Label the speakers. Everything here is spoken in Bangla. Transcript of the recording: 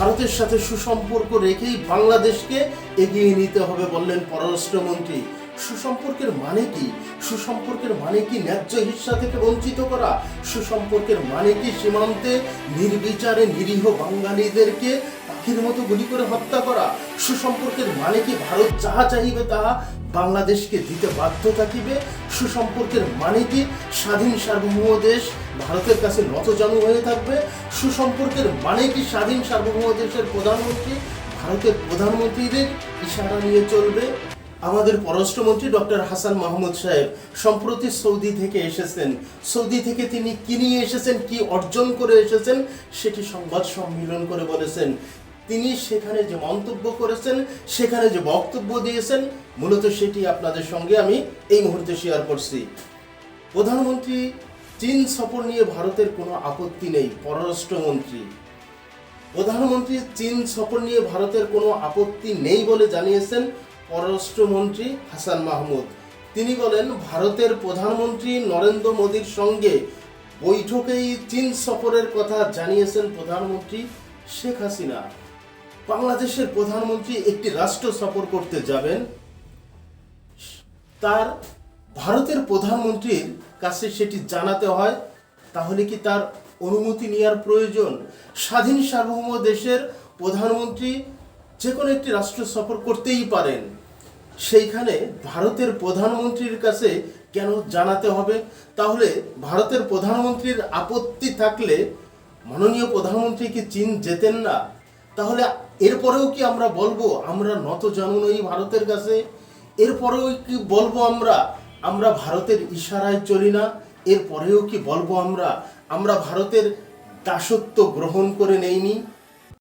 Speaker 1: ভারতের সাথে সুসম্পর্ক রেখেই বাংলাদেশকে এগিয়ে নিতে হবে বললেন পররাষ্ট্রমন্ত্রী। সুসম্পর্কের মানে কি? সুসম্পর্কের মানে কি ন্যায্য হিস্সা থেকে বঞ্চিত করা? সুসম্পর্কের মানে কি সীমান্তে নির্বিচারে নিরীহ বাঙালিদেরকে পাখির মতো গুলি করে হত্যা করা। সুসম্পর্কের মানে কি ভারত যাহা চাহিবে, তাহা বাংলাদেশকে দিতে বাধ্য থাকিবে। সুসম্পর্কের মানে কি স্বাধীন সার্বভৌম দেশ ভারতের কাছে নতজানু হয়ে থাকবে। সুসম্পর্কের মানে কি স্বাধীন সার্বভৌম দেশের প্রধানমন্ত্রী, ভারতের প্রধানমন্ত্রীদের ইশারা নিয়ে চলবে। আমাদের পররাষ্ট্রমন্ত্রী ডক্টর হাসান মাহমুদ সাহেব সম্প্রতি সৌদি থেকে এসেছেন। সৌদি থেকে তিনি কি নিয়ে এসেছেন, কি অর্জন করে এসেছেন, সেটি সংবাদ সম্মেলন করে বলেছেন। তিনি সেখানে যে মন্তব্য করেছেন, সেখানে যে বক্তব্য দিয়েছেন, মূলত সেটি আপনাদের সঙ্গে আমি এই মুহূর্তে শেয়ার করছি। প্রধানমন্ত্রী চীন সফর নিয়ে ভারতের কোনো আপত্তি নেই, পররাষ্ট্রমন্ত্রী। প্রধানমন্ত্রী চীন সফর নিয়ে ভারতের কোনো আপত্তি নেই বলে জানিয়েছেন পররাষ্ট্রমন্ত্রী হাসান মাহমুদ। তিনি বলেন, ভারতের প্রধানমন্ত্রী নরেন্দ্র মোদীর সঙ্গে বৈঠকেই চীন সফরের কথা জানিয়েছেন প্রধানমন্ত্রী শেখ হাসিনা। বাংলাদেশের প্রধানমন্ত্রী একটি রাষ্ট্র সফর করতে যাবেন। তার ভারতের প্রধানমন্ত্রীর কাছে সেটি জানাতে হয়। তাহলে কি তার অনুমতি নেওয়ার প্রয়োজন? স্বাধীন সার্বভৌম দেশের প্রধানমন্ত্রী যে কোনো একটি রাষ্ট্র সফর করতেই পারেন। সেইখানে ভারতের প্রধানমন্ত্রীর কাছে কেন জানাতে হবে? তাহলে ভারতের প্রধানমন্ত্রীর আপত্তি থাকলে মাননীয় প্রধানমন্ত্রী কি চীন যেতেন না? তাহলে এরপরেও কি আমরা বলব, আমরা নত জানুনই ভারতের কাছে? এরপরেও কি বলব আমরা আমরা ভারতের ইশারায় চলি না? এরপরেও কি বলব আমরা আমরা ভারতের দাসত্ব গ্রহণ করে নেইনি?